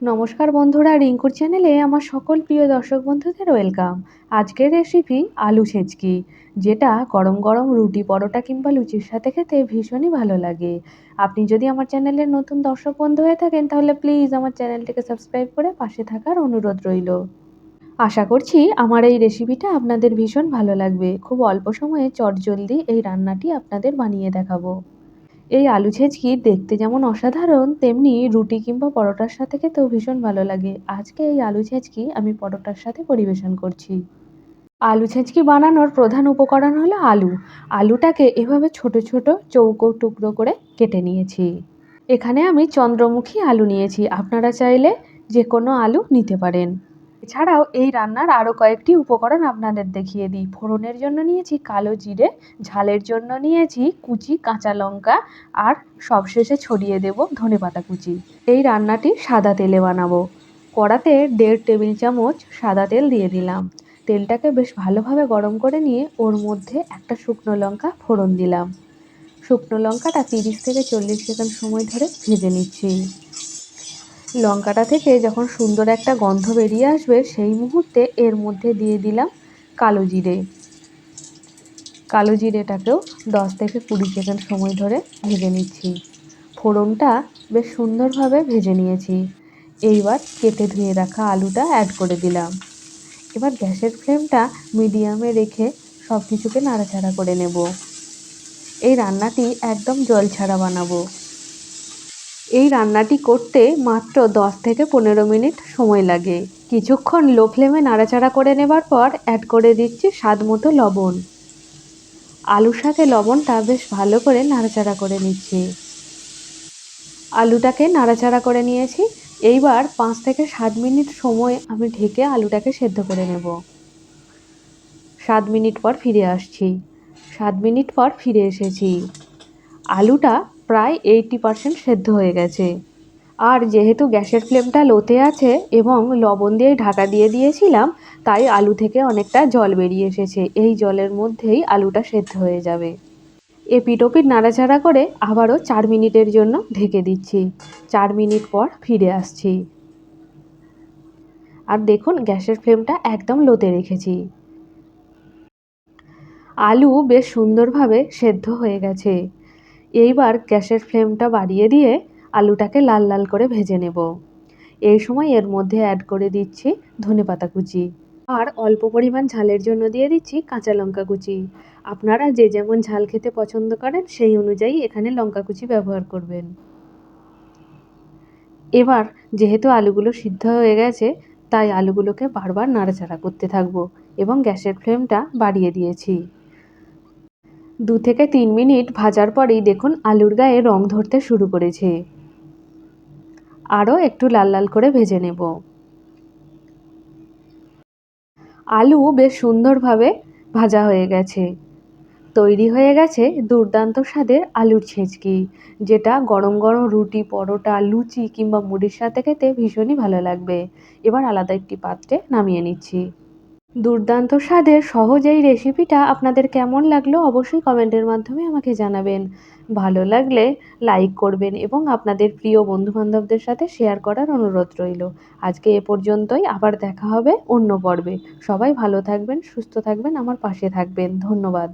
নমস্কার বন্ধুরা, রিঙ্কুর চ্যানেলে আমার সকল প্রিয় দর্শক বন্ধুদের ওয়েলকাম আজকের রেসিপি আলু ছেঁচকি, যেটা গরম গরম রুটি পরোটা কিংবা লুচির সাথে খেতে ভীষণই ভালো লাগে। আপনি যদি আমার চ্যানেলের নতুন দর্শক বন্ধু হয়ে থাকেন, তাহলে প্লিজ আমার চ্যানেলটিকে সাবস্ক্রাইব করে পাশে থাকার অনুরোধ রইল। আশা করছি আমার এই রেসিপিটা আপনাদের ভীষণ ভালো লাগবে। খুব অল্প সময়ে চটজলদি এই রান্নাটি আপনাদের বানিয়ে দেখাবো। এই আলু ছেঁচকি দেখতে যেমন অসাধারণ, তেমনি রুটি কিংবা পরোটার সাথে খেতেও ভীষণ ভালো লাগে। আজকে এই আলু ছেঁচকি আমি পরোটার সাথে পরিবেশন করছি। আলু ছেঁচকি বানানোর প্রধান উপকরণ হলো আলু। আলুটাকে এভাবে ছোট ছোট চৌকো টুকরো করে কেটে নিয়েছি। এখানে আমি চন্দ্রমুখী আলু নিয়েছি। আপনারা চাইলে যে কোনো আলু নিতে পারেন। এছাড়াও এই রান্নার আরও কয়েকটি উপকরণ আপনাদের দেখিয়ে দিই। ফোড়নের জন্য নিয়েছি কালো জিরে, ঝালের জন্য নিয়েছি কুচি, কাঁচা লঙ্কা, আর সবশেষে ছড়িয়ে দেব ধনে পাতা কুচি। এই রান্নাটি সাদা তেলে বানাবো। কড়াতে দেড় টেবিল চামচ সাদা তেল দিয়ে দিলাম। তেলটাকে বেশ ভালোভাবে গরম করে নিয়ে ওর মধ্যে একটা শুকনো লঙ্কা ফোড়ন দিলাম। শুকনো লঙ্কাটা তিরিশ থেকে চল্লিশ সেকেন্ড সময় ধরে ভেজে নিচ্ছি। লঙ্কাটা থেকে যখন সুন্দর একটা গন্ধ বেরিয়ে আসবে, সেই মুহূর্তে এর মধ্যে দিয়ে দিলাম কালো জিরে। কালো জিরেটাকেও দশ থেকে কুড়ি সেকেন্ড সময় ধরে ভেজে নিচ্ছি। ফোড়নটা বেশ সুন্দরভাবে ভেজে নিয়েছি। এইবার কেটে ধুয়ে রাখা আলুটা অ্যাড করে দিলাম। এবার গ্যাসের ফ্লেমটা মিডিয়ামে রেখে সব কিছুকে নাড়াচাড়া করে নেব। এই রান্নাটি একদম জল ছাড়া বানাবো। এই রান্নাটি করতে মাত্র দশ থেকে পনেরো মিনিট সময় লাগে। কিছুক্ষণ লো ফ্লেমে নাড়াচাড়া করে নেবার পর অ্যাড করে দিচ্ছি স্বাদ মতো লবণ। আলুর সাথে লবণটা বেশ ভালো করে নাড়াচাড়া করে নিচ্ছি। আলুটাকে নাড়াচাড়া করে নিয়েছি। এইবার পাঁচ থেকে সাত মিনিট সময় আমি ঢেকে আলুটাকে সেদ্ধ করে নেব। সাত মিনিট পর ফিরে আসছি। সাত মিনিট পর ফিরে এসেছি। আলুটা প্রায় এইটি পারসেন্ট সেদ্ধ হয়ে গেছে। আর যেহেতু গ্যাসের ফ্লেমটা লোতে আছে এবং লবণ দিয়ে ঢাকা দিয়ে দিয়েছিলাম, তাই আলু থেকে অনেকটা জল বেরিয়ে এসেছে। এই জলের মধ্যেই আলুটা সেদ্ধ হয়ে যাবে। এপিটোপিট নাড়াচাড়া করে আবারও চার মিনিটের জন্য ঢেকে দিচ্ছি। চার মিনিট পর ফিরে আসছি। আর দেখুন, গ্যাসের ফ্লেমটা একদম লোতে রেখেছি। আলু বেশ সুন্দরভাবে সেদ্ধ হয়ে গেছে। এইবার গ্যাসের ফ্লেমটা বাড়িয়ে দিয়ে আলুটাকে লাল লাল করে ভেজে নেব। এই সময় এর মধ্যে অ্যাড করে দিচ্ছি ধনে পাতা কুচি। আর অল্প পরিমাণ ঝালের জন্য দিয়ে দিচ্ছি কাঁচা লঙ্কা কুচি। আপনারা যে যেমন ঝাল খেতে পছন্দ করেন, সেই অনুযায়ী এখানে লঙ্কা কুচি ব্যবহার করবেন। এবার যেহেতু আলুগুলো সিদ্ধ হয়ে গেছে, তাই আলুগুলোকে বারবার নাড়াচাড়া করতে থাকব এবং গ্যাসের ফ্লেমটা বাড়িয়ে দিয়েছি। দু থেকে তিন মিনিট ভাজার পরেই দেখুন আলুর গায়ে রং ধরতে শুরু করেছে। আরও একটু লাল লাল করে ভেজে নেব। আলু বেশ সুন্দরভাবে ভাজা হয়ে গেছে। তৈরি হয়ে গেছে দুর্দান্ত স্বাদের আলুর ছেঁচকি, যেটা গরম গরম রুটি, পরোটা, লুচি কিংবা মুড়ির সাথে খেতে ভীষণই ভালো লাগবে। এবার আলাদা একটি পাত্রে নামিয়ে নিচ্ছি। দুর্দান্ত স্বাদের সহজ এই রেসিপিটা আপনাদের কেমন লাগল অবশ্যই কমেন্টের মাধ্যমে আমাকে জানাবেন। ভালো লাগলে লাইক করবেন এবং আপনাদের প্রিয় বন্ধুবান্ধবদের সাথে শেয়ার করার অনুরোধ রইল। আজকে এ পর্যন্তই, আবার দেখা হবে অন্য পর্বে। সবাই ভালো থাকবেন, সুস্থ থাকবেন, আমার পাশে থাকবেন। ধন্যবাদ।